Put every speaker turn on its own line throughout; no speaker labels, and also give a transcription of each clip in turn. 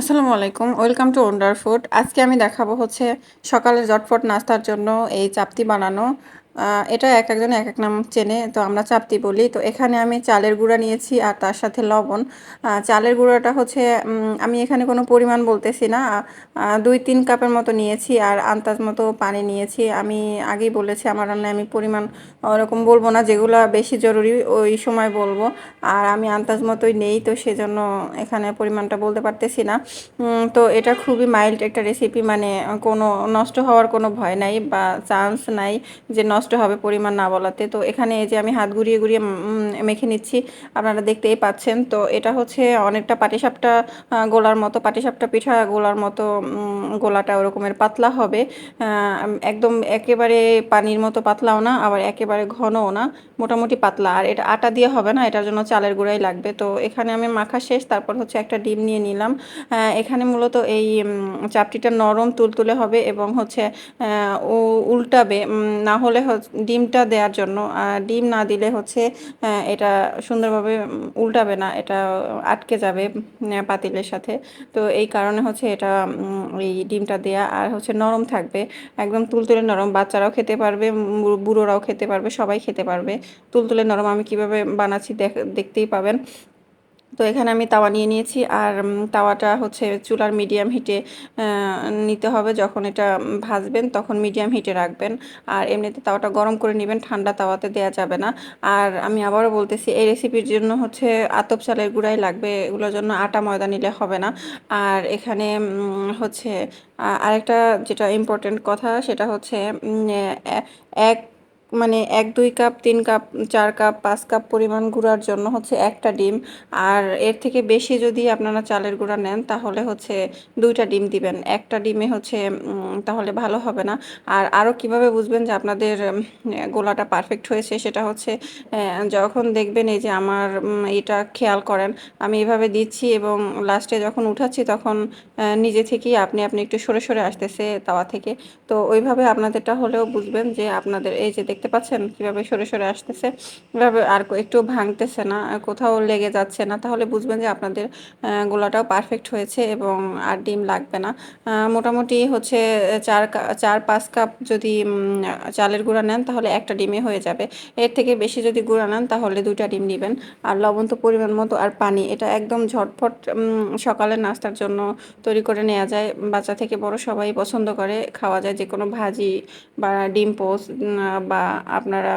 আসসালামু আলাইকুম, welcome to wonder food. আজকে আমি দেখাবো হচ্ছে সকালে জটফট নাস্তার জন্য এই চাপতি বানানো। এটা এক একজন এক এক নাম চেনে, তো আমরা চাপতি বলি। তো এখানে আমি চালের গুঁড়া নিয়েছি আর তার সাথে লবণ। চালের গুঁড়াটা হচ্ছে আমি এখানে কোনো পরিমাণ বলতেছি না। দুই তিন কাপের মতো নিয়েছি আর আন্দাজ মতো পানি নিয়েছি। আমি আগেই বলেছি, আমার রান্নায় আমি পরিমাণ ওরকম বলব না, যেগুলো বেশি জরুরি ওই সময় বলব। আর আমি আন্দাজ মতোই নেই, তো সেজন্য এখানে পরিমাণটা বলতে পারতেছি না। তো এটা খুবই মাইল্ড একটা রেসিপি মানে কোনো নষ্ট হওয়ার কোনো ভয় নাই বা চান্স নাই যে নষ্ট হবে পরিমাণ না বলাতে। তো এখানে এই যে আমি হাত ঘুরিয়ে ঘুরিয়ে মেখে নিচ্ছি, আপনারা দেখতেই পাচ্ছেন। তো এটা হচ্ছে অনেকটা পাটিসাপটা গোলার মতো, পাটিসাপটা পিঠা গোলার মতো গোলাটা ওরকমের পাতলা হবে। একদম একেবারে পানির মতো পাতলাও না, আবার একেবারে ঘনও না, মোটামুটি পাতলা। আর এটা আটা দিয়ে হবে না, এটার জন্য চালের গুঁড়াই লাগবে। তো এখানে আমি মাখা শেষ, তারপর হচ্ছে একটা ডিম নিয়ে নিলাম। এখানে মূলত এই চাপটিটা নরম তুলতুলে হবে এবং হচ্ছে উল্টাবে না হলে ডিমটা দেওয়ার জন্য। ডিম না দিলে হচ্ছে এটা সুন্দরভাবে উল্টাবে না, এটা আটকে যাবে পাতিলের সাথে। তো এই কারণে হচ্ছে এটা এই ডিমটা দেয়া। আর হচ্ছে নরম থাকবে, একদম তুলতুলে নরম। বাচ্চারাও খেতে পারবে বুড়োরাও খেতে পারবে, সবাই খেতে পারবে। তুলতুলে নরম আমি কীভাবে বানাচ্ছি দেখ, দেখতেই পাবেন। তো এখানে আমি তাওয়া নিয়ে নিয়েছি আর তাওয়াটা হচ্ছে চুলার মিডিয়াম হিটে নিতে হবে। যখন এটা ভাজবেন তখন মিডিয়াম হিটে রাখবেন। আর এমনিতে তাওয়াটা গরম করে নেবেন, ঠান্ডা তাওয়াতে দেওয়া যাবে না। আর আমি আবারও বলতেছি, এই রেসিপির জন্য হচ্ছে আতপ চালের গুঁড়াই লাগবে। এগুলোর জন্য আটা ময়দা নিলে হবে না। আর এখানে হচ্ছে আরেকটা যেটা ইম্পর্টেন্ট কথা সেটা হচ্ছে এক মানে এক, দুই কাপ, তিন কাপ, চার কাপ, পাঁচ কাপ পরিমাণ গুঁড়ার জন্য হচ্ছে একটা ডিম। আর এর থেকে বেশি যদি আপনারা চালের গুঁড়া নেন, তাহলে হচ্ছে দুইটা ডিম দিবেন। একটা ডিমে হচ্ছে তাহলে ভালো হবে না। আর আরও কীভাবে বুঝবেন যে আপনাদের গোলাটা পারফেক্ট হয়েছে, সেটা হচ্ছে যখন দেখবেন এই যে আমার এটা খেয়াল করেন, আমি এভাবে দিচ্ছি এবং লাস্টে যখন উঠাচ্ছি, তখন নিজে থেকেই আপনি আপনি একটু সরে সরে আসতেছে তাওয়া থেকে। তো ওইভাবে আপনাদেরটা হলেও বুঝবেন যে আপনাদের এই যে দেখতে পাচ্ছেন কীভাবে সরে সরে আসতেছে? এভাবে আর একটু ভাঙতেছে না কোথাও লেগে যাচ্ছে না। তাহলে বুঝবেন যে আপনাদের গোলাটাও পারফেক্ট হয়েছে এবং আর ডিম লাগবে না। মোটামুটি হচ্ছে চার চার পাঁচ কাপ যদি চালের গুঁড়া নেন তাহলে একটা ডিমে হয়ে যাবে। এর থেকে বেশি যদি গুঁড়া নেন তাহলে দুইটা ডিম নেবেন। আর লবণ তো পরিমাণ মতো আর পানি এটা একদম ঝটফট উম, সকালের নাস্তার জন্য তৈরি করে নেওয়া যায়। বাচ্চা থেকে বড় সবাই পছন্দ করে। খাওয়া যায় যে কোনো ভাজি বা ডিম পোস্ট বা আপনারা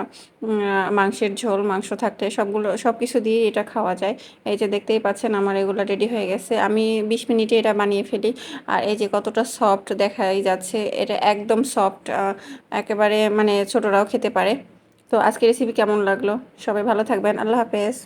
মাংসের ঝোল, মাংস থাকতে সবগুলো সব কিছু দিয়ে এটা খাওয়া যায়। এই যে দেখতেই পাচ্ছেন আমার এগুলো রেডি হয়ে গেছে। আমি বিশ মিনিটে এটা বানিয়ে ফেলি। আর এই যে কতটা সফট দেখাই যাচ্ছে, এটা একদম সফট একেবারে মানে ছোটরাও খেতে পারে। তো আজকে রেসিপি কেমন লাগল? সবাই ভালো থাকবেন। আল্লাহ হাফেজ।